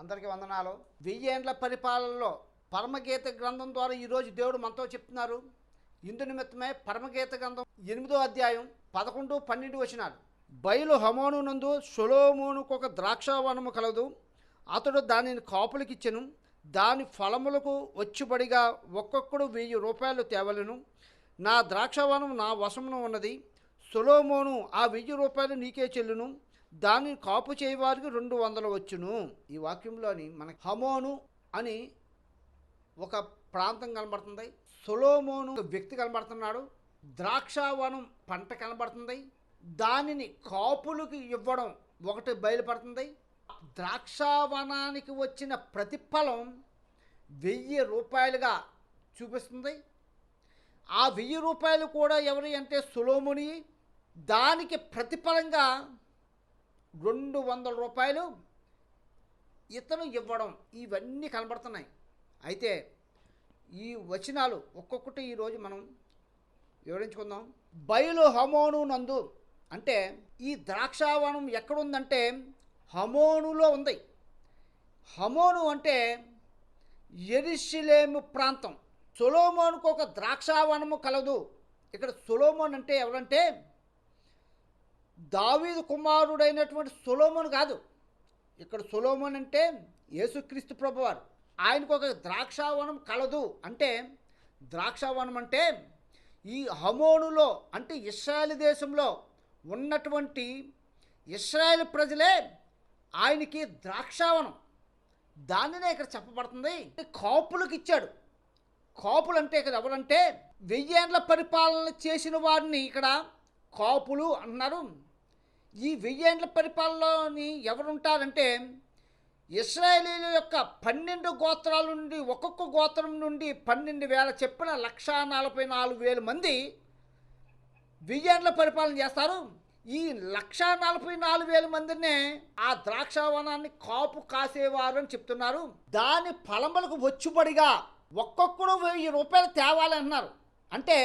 అందరికీ వందనాలు. వెయ్యేండ్ల పరిపాలనలో పరమగీత గ్రంథం ద్వారా ఈరోజు దేవుడు మనతో చెప్తున్నారు. ఇందు నిమిత్తమే పరమగీత గ్రంథం ఎనిమిదో అధ్యాయం పదకొండు పన్నెండు వచనాలు. బయలు హమోను నందు సొలోమోనుకు ఒక ద్రాక్షావనము కలదు. అతడు దానిని కాపులకిచ్చెను. దాని ఫలములకు వచ్చుబడిగా ఒక్కొక్కడు వెయ్యి రూపాయలు తేవలను. నా ద్రాక్షవనం నా వశమున ఉన్నది. సొలోమోను ఆ వెయ్యి రూపాయలు నీకే చెల్లును. దానిని కాపు చేయవారికి రెండు వందలు వచ్చును. ఈ వాక్యంలోని మన హమోను అని ఒక ప్రాంతం కనబడుతుంది. సొలోమోను వ్యక్తి కనబడుతున్నాడు. ద్రాక్షావనం పంట కనబడుతుంది. దానిని కాపులకు ఇవ్వడం ఒకటి బయలుపడుతుంది. ద్రాక్షావనానికి వచ్చిన ప్రతిఫలం వెయ్యి రూపాయలుగా చూపిస్తుంది. ఆ వెయ్యి రూపాయలు కూడా ఎవరి అంటే సులోముని దానికి ప్రతిఫలంగా రెండు వందల రూపాయలు ఇతను ఇవ్వడం ఇవన్నీ కనబడుతున్నాయి. అయితే ఈ వచనాలు ఒక్కొక్కటి ఈరోజు మనం వివరించుకుందాం. బయలు హమోను నందు అంటే ఈ ద్రాక్షావనం ఎక్కడుందంటే హమోనులో ఉంది. హమోను అంటే ఎరిశిలేము ప్రాంతం. సొలోమోనుకు ఒక ద్రాక్షావనము కలదు. ఇక్కడ సొలోమోన్ అంటే ఎవరంటే దావీదు కుమారుడైనటువంటి సొలోమోన్ కాదు. ఇక్కడ సొలోమోన్ అంటే యేసుక్రీస్తు ప్రభువారు. ఆయనకు ఒక ద్రాక్షావనం కలదు అంటే ద్రాక్షావనం అంటే ఈ హమోనులో అంటే ఇస్రాయల్ దేశంలో ఉన్నటువంటి ఇస్రాయల్ ప్రజలే ఆయనకి ద్రాక్షావనం. దానినే ఇక్కడ చెప్పబడుతుంది. కాపులకు ఇచ్చాడు. కాపులు అంటే ఇక్కడ ఎవరంటే వెయ్యేండ్ల పరిపాలన చేసిన వారిని ఇక్కడ కాపులు అన్నారు. ఈ వెయ్యేండ్ల పరిపాలనలోని ఎవరుంటారంటే ఇస్రాయేలీల యొక్క పన్నెండు గోత్రాల నుండి ఒక్కొక్క గోత్రం నుండి పన్నెండు వేల చెప్పిన లక్షా నలభై నాలుగు వేల మంది వెయ్యేండ్ల పరిపాలన చేస్తారు. ఈ లక్షా నలభై నాలుగు వేల మందినే ఆ ద్రాక్షవనాన్ని కాపు కాసేవారు అని చెప్తున్నారు. దాని ఫలములకు వచ్చుబడిగా ఒక్కొక్కడు వెయ్యి రూపాయలు తేవాలి అంటున్నారు. అంటే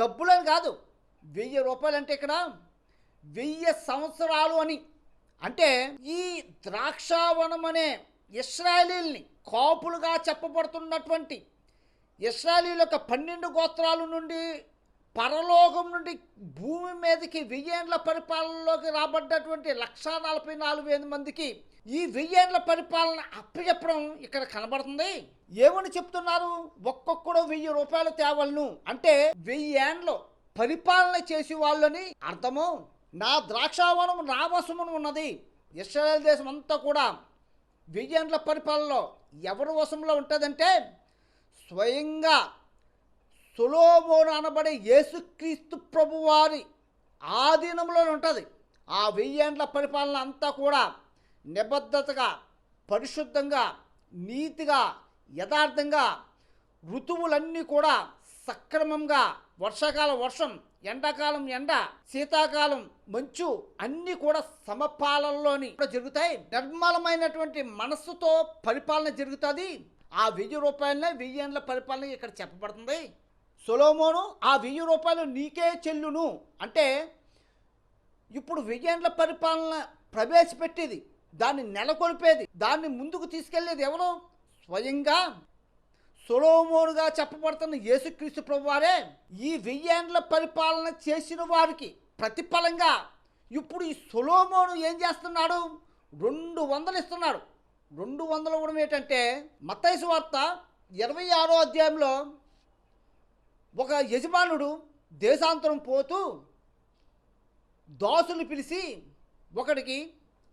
డబ్బులని కాదు వెయ్యి రూపాయలు అంటే ఇక్కడ వెయ్యి సంవత్సరాలు అని. అంటే ఈ ద్రాక్షావనం అనే ఇస్రాయలీల్ని కాపులుగా చెప్పబడుతున్నటువంటి ఇస్రాయలీల యొక్క పన్నెండు గోత్రాల నుండి పరలోకం నుండి భూమి మీదకి వెయ్యేండ్ల పరిపాలనలోకి రాబడ్డటువంటి లక్షా నలభై నాలుగు వేల మందికి ఈ వెయ్యేండ్ల పరిపాలన అప్పచెప్పడం ఇక్కడ కనబడుతుంది. ఏమని చెప్తున్నారు? ఒక్కొక్కడు వెయ్యి రూపాయలు తేవలను. అంటే వెయ్యేండ్లు పరిపాలన చేసే వాళ్ళని అర్థము. నా ద్రాక్షావనం నా వశమును ఉన్నది. ఇస్రాయల్ దేశం అంతా కూడా విజయంల పరిపాలనలో ఎవరి వశంలో ఉంటుందంటే స్వయంగా సులోమోను అనబడే యేసుక్రీస్తు ప్రభువారి ఆధీనంలో ఉంటుంది. ఆ వెయ్యేండ్ల పరిపాలన అంతా కూడా నిబద్ధతగా పరిశుద్ధంగా నీతిగా యథార్థంగా ఋతువులన్నీ కూడా సక్రమంగా వర్షాకాలం వర్షం ఎండాకాలం ఎండ శీతాకాలం మంచు అన్నీ కూడా సమపాలనలోని జరుగుతాయి. నిర్మలమైనటువంటి మనస్సుతో పరిపాలన జరుగుతుంది. ఆ వెయ్యి రూపాయలనే వెయ్యి ఏండ్ల పరిపాలన ఇక్కడ చెప్పబడుతుంది. సొలోమోను ఆ వెయ్యి రూపాయలు నీకే చెల్లును అంటే ఇప్పుడు వెయ్యేండ్ల పరిపాలన ప్రవేశపెట్టేది దాన్ని నెలకొల్పేది దాన్ని ముందుకు తీసుకెళ్ళేది ఎవరు? స్వయంగా సొలోమోనుగా చెప్పబడుతున్న యేసుక్రీస్తు ప్రభువారే ఈ వెయ్యేండ్ల పరిపాలన చేసిన వారికి ప్రతిఫలంగా ఇప్పుడు ఈ సొలోమోను ఏం చేస్తున్నాడు? రెండు వందలు ఇస్తున్నాడు. రెండు వందలు ఇవ్వడం ఏంటంటే మత్తైసు వార్త ఇరవై ఆరో అధ్యాయంలో ఒక యజమానుడు దేశాంతరం పోతూ దోసులు పిలిచి ఒకడికి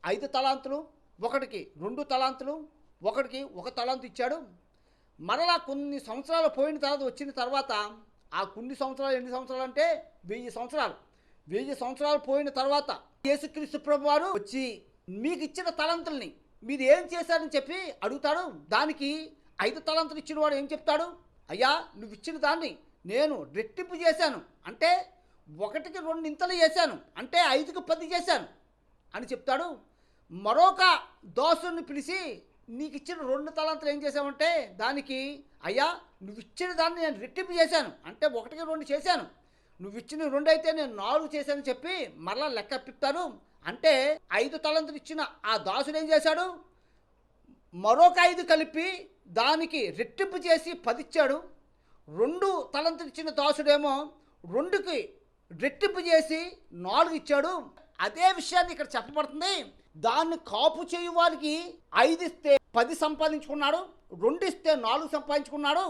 ఐదు తలాంతులు ఒకటికి రెండు తలాంతులు ఒకటికి ఒక తలాంతు ఇచ్చాడు. మరలా కొన్ని సంవత్సరాలు పోయిన తర్వాత వచ్చిన తర్వాత ఆ కొన్ని సంవత్సరాలు ఎన్ని సంవత్సరాలు అంటే వెయ్యి సంవత్సరాలు. వెయ్యి సంవత్సరాలు పోయిన తర్వాత యేసుక్రీస్తు ప్రభు వారు వచ్చి మీకు ఇచ్చిన తలంతుల్ని మీరు ఏం చేశారని చెప్పి అడుగుతాడు. దానికి ఐదు తలంతులు ఇచ్చిన వాడు ఏం చెప్తాడు? అయ్యా నువ్వు ఇచ్చిన దాన్ని నేను రెట్టింపు చేశాను. అంటే ఒకటికి రెండు ఇంతలు చేశాను. అంటే ఐదుకి పది చేశాను. అని చెప్తాడు. మరొక దోసుని పిలిచి నీకు ఇచ్చిన రెండు తలాంతులు ఏం చేసామంటే దానికి అయ్యా నువ్వు ఇచ్చిన దాన్ని నేను రెట్టింపు చేశాను. అంటే ఒకటికి రెండు చేశాను. నువ్వు ఇచ్చిన రెండు అయితే నేను నాలుగు చేశానని చెప్పి మరలా లెక్క పిప్తాను అంటే ఐదు తలంతులు ఇచ్చిన ఆ దాసుడు ఏం చేశాడు? మరొక ఐదు కలిపి దానికి రెట్టింపు చేసి పదిచ్చాడు. రెండు తలంతులు ఇచ్చిన దాసుడేమో రెండుకి రెట్టింపు చేసి నాలుగు ఇచ్చాడు. అదే విషయాన్ని ఇక్కడ చెప్పబడుతుంది. దాన్ని కాపు చేయు వారికి ఐదు ఇస్తే పది సంపాదించుకున్నాడు రెండు ఇస్తే నాలుగు సంపాదించుకున్నాడు.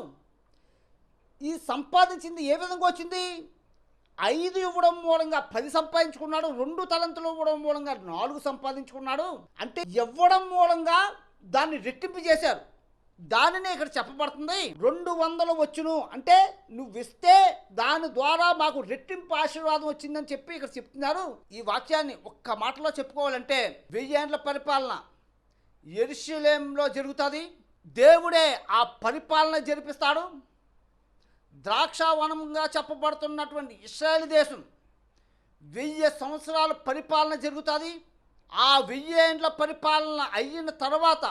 ఈ సంపాదించింది ఏ విధంగా వచ్చింది? ఐదు ఇవ్వడం మూలంగా పది సంపాదించుకున్నాడు రెండు తలంతులు ఇవ్వడం మూలంగా నాలుగు సంపాదించుకున్నాడు. అంటే ఇవ్వడం మూలంగా దాన్ని రెట్టింపు చేశారు. దానినే ఇక్కడ చెప్పబడుతుంది రెండు వందలు వచ్చును. అంటే నువ్వు ఇస్తే దాని ద్వారా మాకు రెట్టింపు ఆశీర్వాదం వచ్చిందని చెప్పి ఇక్కడ చెప్తున్నారు. ఈ వాక్యాన్ని ఒక్క మాటలో చెప్పుకోవాలంటే వెయ్యేండ్ల పరిపాలన ఎరుషలేంలో జరుగుతుంది. దేవుడే ఆ పరిపాలన జరిపిస్తాడు. ద్రాక్షావనంగా చెప్పబడుతున్నటువంటి ఇస్రాయేల్ దేశం వెయ్యి సంవత్సరాల పరిపాలన జరుగుతుంది. ఆ వెయ్యి ఏండ్ల పరిపాలన అయిన తర్వాత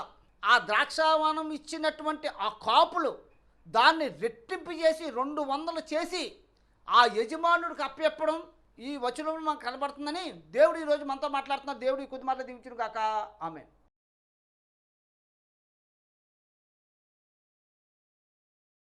ఆ ద్రాక్షావనం ఇచ్చినటువంటి ఆ కాపులు దాన్ని రెట్టింపు చేసి రెండు వందలు చేసి ఆ యజమానుడికి అప్పచెప్పడం ఈ వచనంలో మనకు కనబడుతుందని దేవుడు ఈరోజు మనతో మాట్లాడుతున్నారు. దేవుడు ఈ కొద్ది మాటలు దించును కాక ఆమె